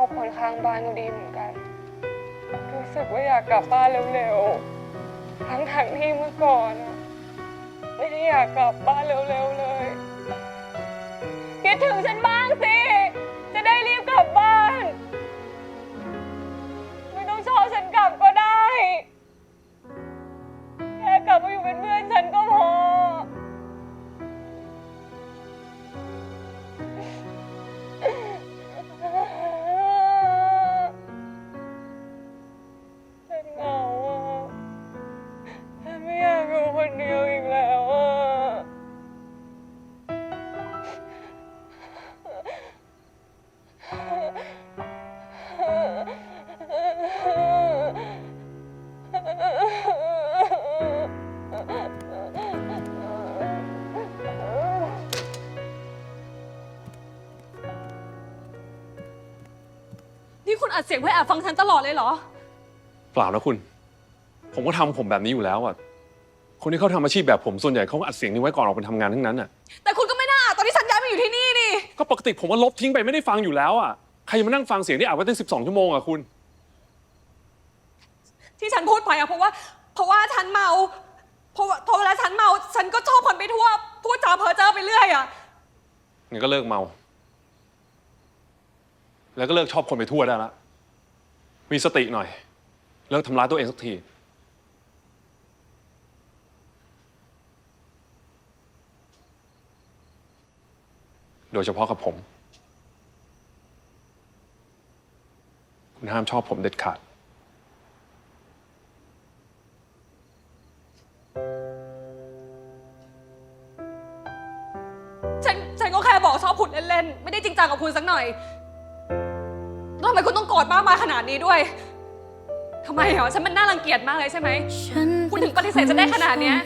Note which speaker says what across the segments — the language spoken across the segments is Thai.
Speaker 1: อบคนข้างบ้านก็ดีเหมือนกัน รู้สึกว่าอยากกลับบ้านเร็วๆ ทั้งทั้งๆที่เมื่อก่อนอะไม่ได้อยากกลับบ้านเร็วๆเลย คิดถึงฉันบ้าง คุ
Speaker 2: ณอัดเสียงเพื่อแอบฟังฉันตลอดเลยเหรอ
Speaker 3: เปล่านะคุณ ผมก็ทำผมแบบนี้อยู่แล้วอะ คนที่เขาทำอาชีพแบบผมส่วนใหญ่เขาก็อัดเสียงนี้ไว้ก่อนออกไปทำงานทั้งนั้นอะ
Speaker 2: แต่คุณก็ไม่น่าอัดตอนที่ฉันย้ายมาอยู่ที่นี่นี่
Speaker 3: ก็ปกติผมว่าลบทิ้งไปไม่ได้ฟังอยู่แล้วอะ ใครจะมานั่งฟังเสียงที่อัดไว้ตั้ง12ชั่วโมงอะคุณ
Speaker 2: ที่ฉันพูดไปอะเพราะว่า เพราะว่าฉันเมาเพราะว่าเพราะเวลาฉันเมา ฉันก็ชอบคนไปทั่วพูดจาเพ้อเจ้อไปเรื่อยอะ
Speaker 3: งั้นก็เลิกเมา แล้วก็เลิกชอบคนไปทั่วได้ละมีสติหน่อย เลิกทำร้ายตัวเองสักที โดยเฉพาะกับผม คุณห้ามชอบผมเด็ดขาด
Speaker 2: ฉันฉันก็แค่บอกชอบคุณเล่นๆ ไม่ได้จริงจังกับคุณสักหน่อย แล้วทำไมคุณต้องโกรธมากมายขนาดนี้ด้วยทำไมเหรอฉันมันน่ารังเกียจมากเลยใช่ไหมคุณถึงปฏิเสธฉันได้ขนาดเนี้ย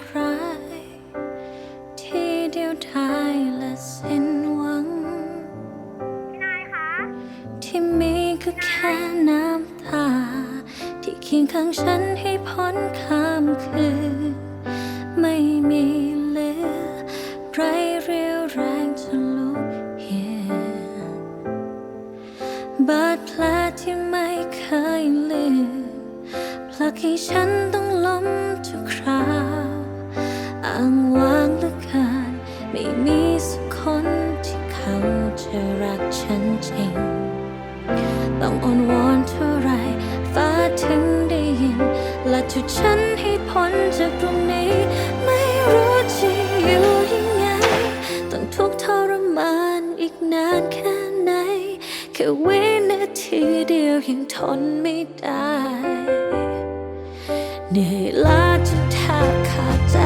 Speaker 4: ที่เดียวดายและสิ้นหวังที่มีก็แค่น้ำตา ที่เคียงข้างฉันให้พ้นข้ามคืน บาดแผลที่ไม่เคยลืมผลักให้ฉันต้องล้มทุกคราวอ้างว้างเหลือเกินไม่มีสักคนที่เขาจะรักฉันจริง ต้องอ้อนวอนเท่าไรฟ้าถึงได้ยินและทุกฉัน ทีเดียวยังทนไม่ได้ เหนื่อยล้าจนแทบขาดใจ